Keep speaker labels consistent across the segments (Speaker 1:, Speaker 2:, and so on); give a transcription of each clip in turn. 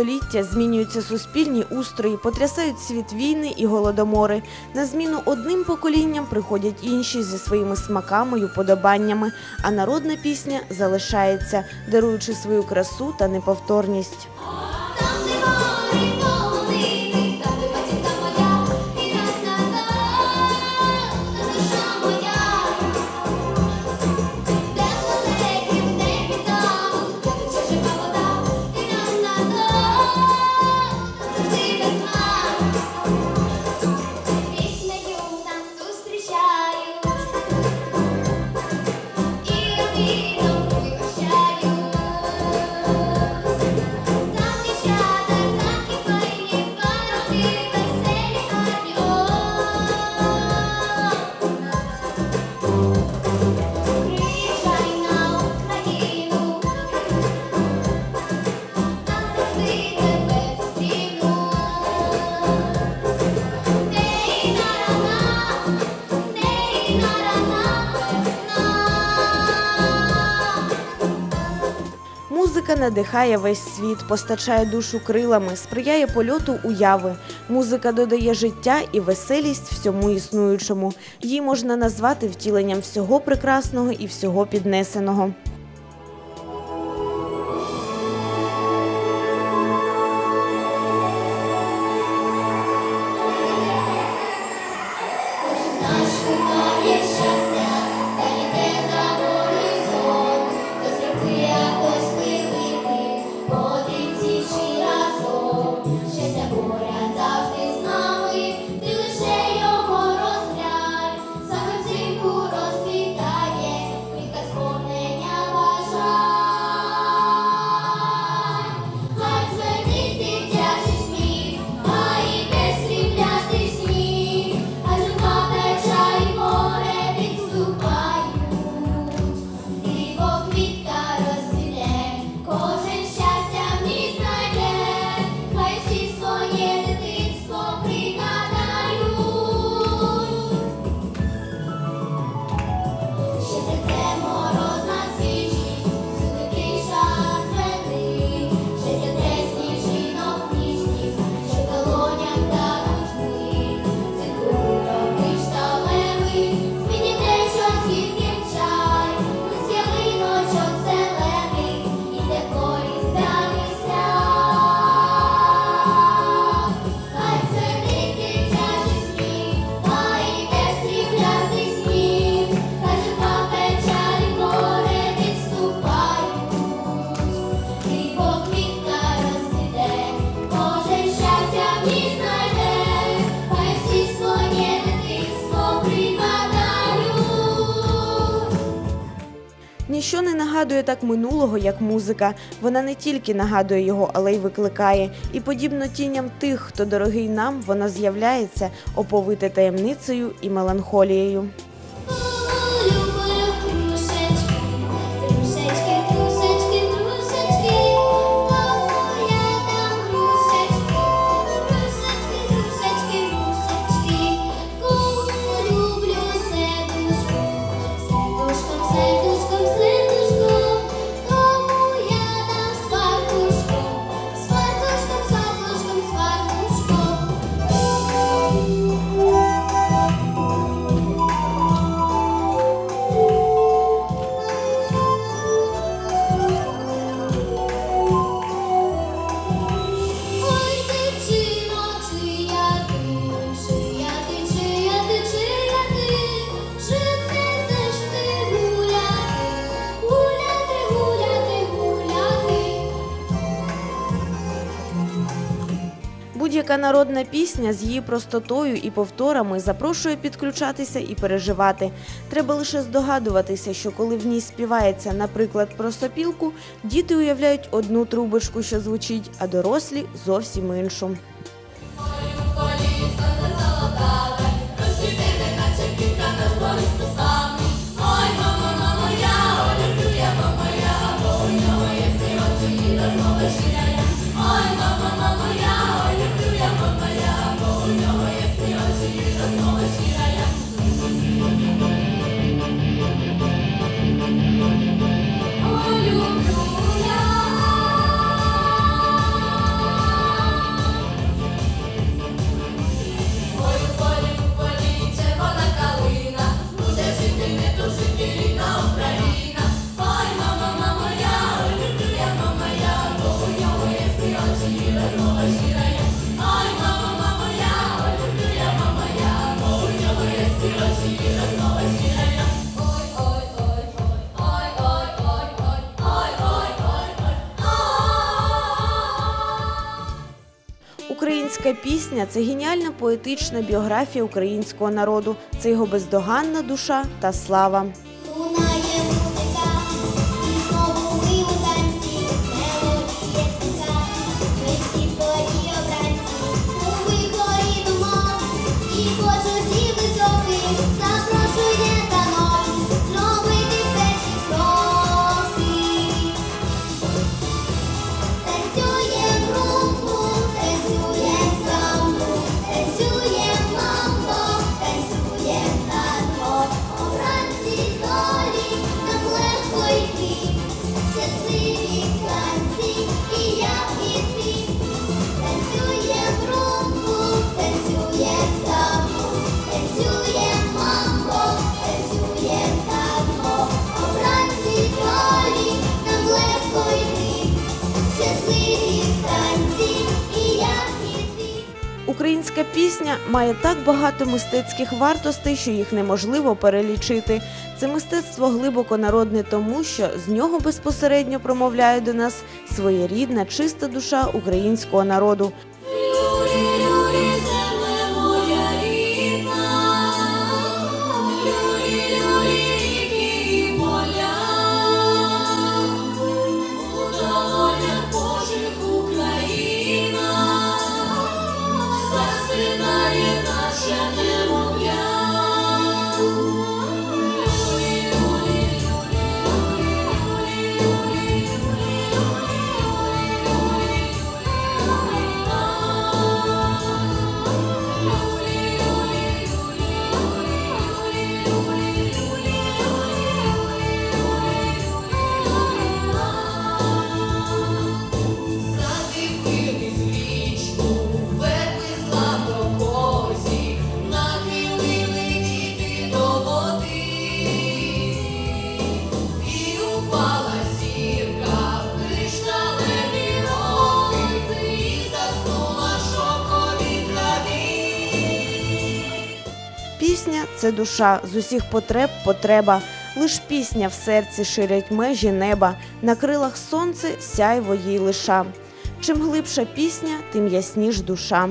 Speaker 1: століття змінюються суспільні устрої, потрясають світ війни і голодомори. На зміну одним поколінням приходять інші зі своїми смаками й уподобаннями, а народна пісня залишається, даруючи свою красу та неповторність. Музика надихає весь світ, постачає душу крилами, сприяє польоту уяви. Музика додає життя і веселість всьому існуючому. Її можна назвати втіленням всього прекрасного і всього піднесеного. Ніщо не нагадує так минулого, як музика. Вона не тільки нагадує його, але й викликає. І подібно тіням тих, хто дорогий нам, вона з'являється, оповита таємницею і меланхолією. Будь-яка народна пісня з її простотою і повторами запрошує підключатися і переживати. Треба лише здогадуватися, що коли в ній співається, наприклад, про сопілку, діти уявляють одну трубочку, що звучить, а дорослі зовсім іншу.
Speaker 2: Українська пісня це геніальна поетична біографія українського народу. Це його бездоганна душа та слава. Українська пісня має так багато мистецьких вартостей, що їх неможливо перелічити. Це мистецтво глибоко народне, тому що з нього безпосередньо промовляє до нас своєрідна, чиста душа українського народу. Це душа з усіх потреб потреба. Лиш пісня в серці ширять межі неба, на крилах сонце сяйво їй лиша. Чим глибша пісня, тим ясніш душа.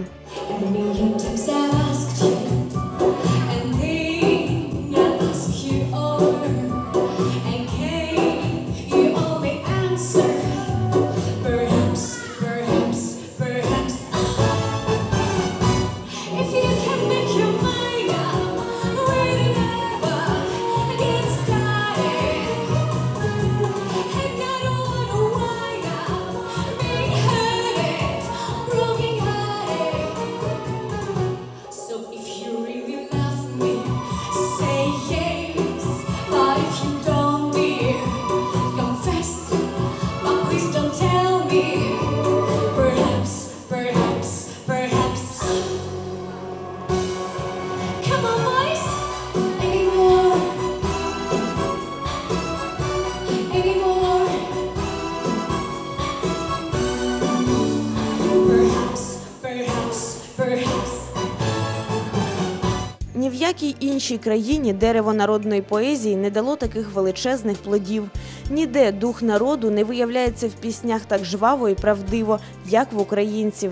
Speaker 2: Іншій країні дерево народної поезії не дало таких величезних плодів. Ніде дух народу не виявляється в піснях так жваво і правдиво, як в українців.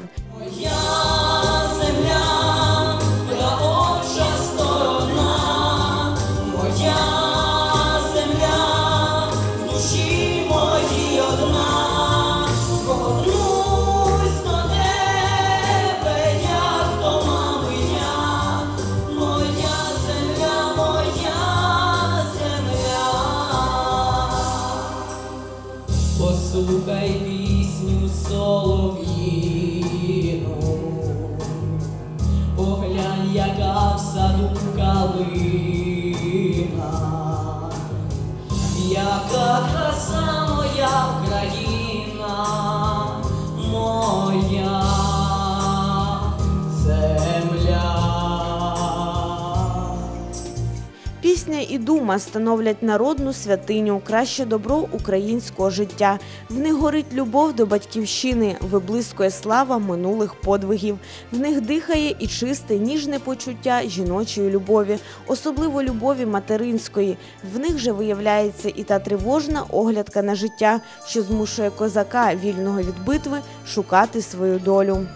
Speaker 2: atração. І дума становлять народну святиню, краще добро українського життя. В них горить любов до батьківщини, виблискує слава минулих подвигів. В них дихає і чисте, ніжне почуття жіночої любові, особливо любові материнської. В них же виявляється і та тривожна оглядка на життя, що змушує козака вільного від битви шукати свою долю.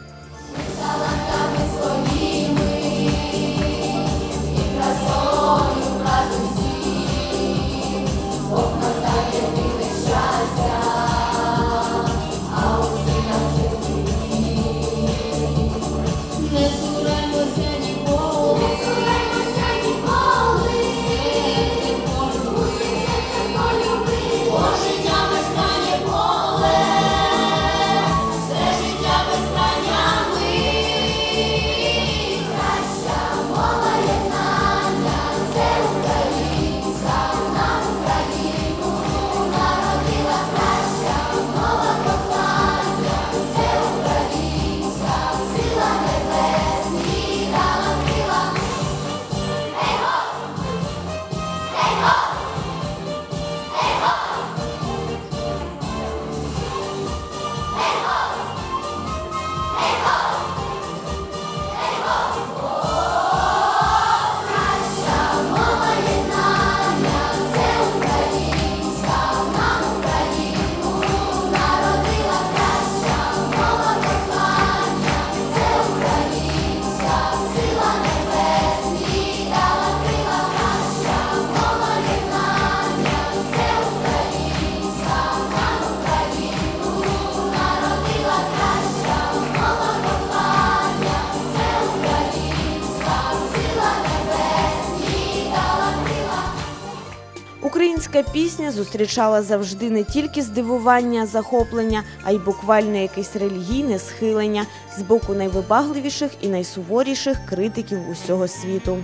Speaker 3: Українська пісня зустрічала завжди не тільки здивування, захоплення, а й буквально якесь релігійне схилення з боку найвибагливіших і найсуворіших критиків усього світу.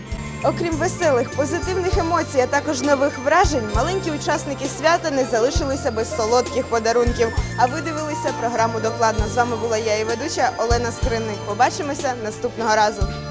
Speaker 4: Окрім веселих, позитивних емоцій, а також нових вражень, маленькі учасники свята не залишилися без солодких подарунків. А ви дивилися програму докладно. З вами була я і ведуча Олена Скринник. Побачимося наступного разу.